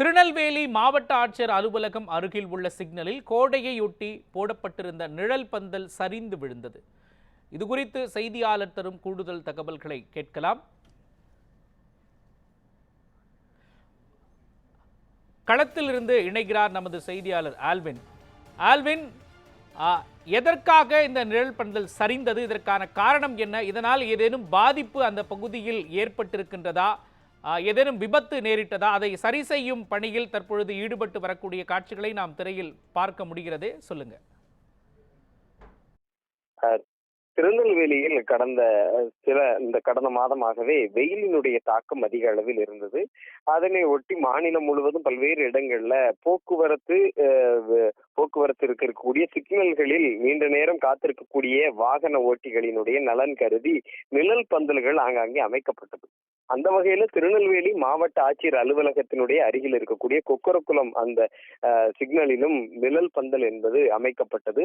திருநெல்வேலி மாவட்ட ஆட்சியர் அலுவலகம் அருகில் உள்ள சிக்னலில் கோடையையொட்டி போடப்பட்டிருந்த நிழல் பந்தல் சரிந்து விழுந்தது. இது குறித்து செய்தியாளர் தரும் கூடுதல் தகவல்களை கேட்கலாம். களத்தில் இருந்து இணைகிறார் நமது செய்தியாளர் ஆல்வின். ஆல்வின் எதற்காக இந்த நிழல் பந்தல் சரிந்தது? இதற்கான காரணம் என்ன? இதனால் ஏதேனும் பாதிப்பு அந்த பகுதியில் ஏற்பட்டிருக்கின்றதா? ஏதேனும் விபத்து நேரிட்டதா? அதை சரி செய்யும் பணியில் தற்பொழுது ஈடுபட்டு வரக்கூடிய காட்சிகளை நாம் திரையில் பார்க்க முடிகிறது. சொல்லுங்க. திருநெல்வேலியில் கடந்த சில இந்த கடந்த மாதமாகவே வெயிலினுடைய தாக்கம் அதிக அளவில் இருந்தது. அதனை ஒட்டி மாநிலம் முழுவதும் பல்வேறு இடங்கள்ல போக்குவரத்து போக்குவரத்து இருக்கக்கூடிய சிக்னல்களில் நீண்ட நேரம் காத்திருக்கக்கூடிய வாகன ஓட்டிகளினுடைய நலன் கருதி நிழல் பந்தல்கள் ஆங்காங்கே அமைக்கப்பட்டது. அந்த வகையில திருநெல்வேலி மாவட்ட ஆட்சியர் அலுவலகத்தினுடைய அருகில் இருக்கக்கூடிய கொக்கரக்குளம் அந்த அஹ், சிக்னலிலும் நிழல் பந்தல் என்பது அமைக்கப்பட்டது.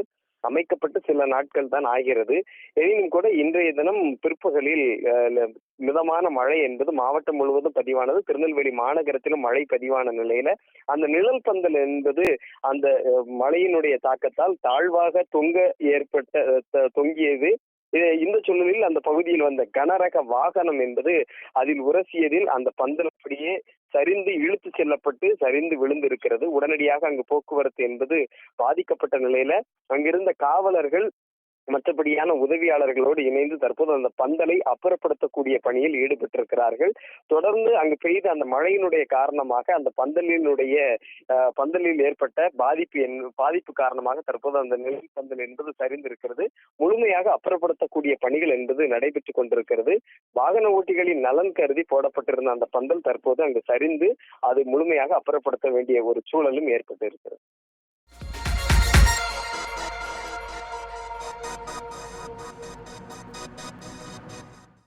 அமைக்கப்பட்டு சில நாட்கள் தான் ஆகிறது. எனினும் கூட இன்றைய தினம் பிற்பகலில் மிதமான மழை என்பது மாவட்டம் முழுவதும் பதிவானது. திருநெல்வேலி மாநகரத்திலும் மழை பதிவான நிலையில அந்த நிழல் பந்தல் என்பது அந்த மழையினுடைய தாக்கத்தால் தாழ்வாக தொங்க ஏற்பட்ட தொங்கியது. இந்த சூழலில் அந்த பகுதியில் வந்த கனரக வாகனம் என்பது அதில் உரசியதில் அந்த பந்தல் அப்படியே சரிந்து இழுத்து செல்லப்பட்டு சரிந்து விழுந்து இருக்கிறது உடனடியாக அங்கு போக்குவரத்து என்பது பாதிக்கப்பட்ட நிலையில அங்கிருந்த காவலர்கள் மற்றபடியான உதவியாளர்களோடு இணைந்து தற்போது அந்த பந்தலை அப்புறப்படுத்தக்கூடிய பணியில் ஈடுபட்டிருக்கிறார்கள். தொடர்ந்து அங்கு பெய்த அந்த மழையினுடைய காரணமாக அந்த பந்தலினுடைய பந்தலில் ஏற்பட்ட பாதிப்பு பாதிப்பு காரணமாக தற்போது அந்த நெல் பந்தல் என்பது சரிந்திருக்கிறது. முழுமையாக அப்புறப்படுத்தக்கூடிய பணிகள் என்பது நடைபெற்றுக் கொண்டிருக்கிறது. வாகன ஓட்டிகளின் நலன் கருதி போடப்பட்டிருந்த அந்த பந்தல் தற்போது அங்கு சரிந்து அது முழுமையாக அப்புறப்படுத்த வேண்டிய ஒரு சூழலும் ஏற்பட்டு இருக்கிறது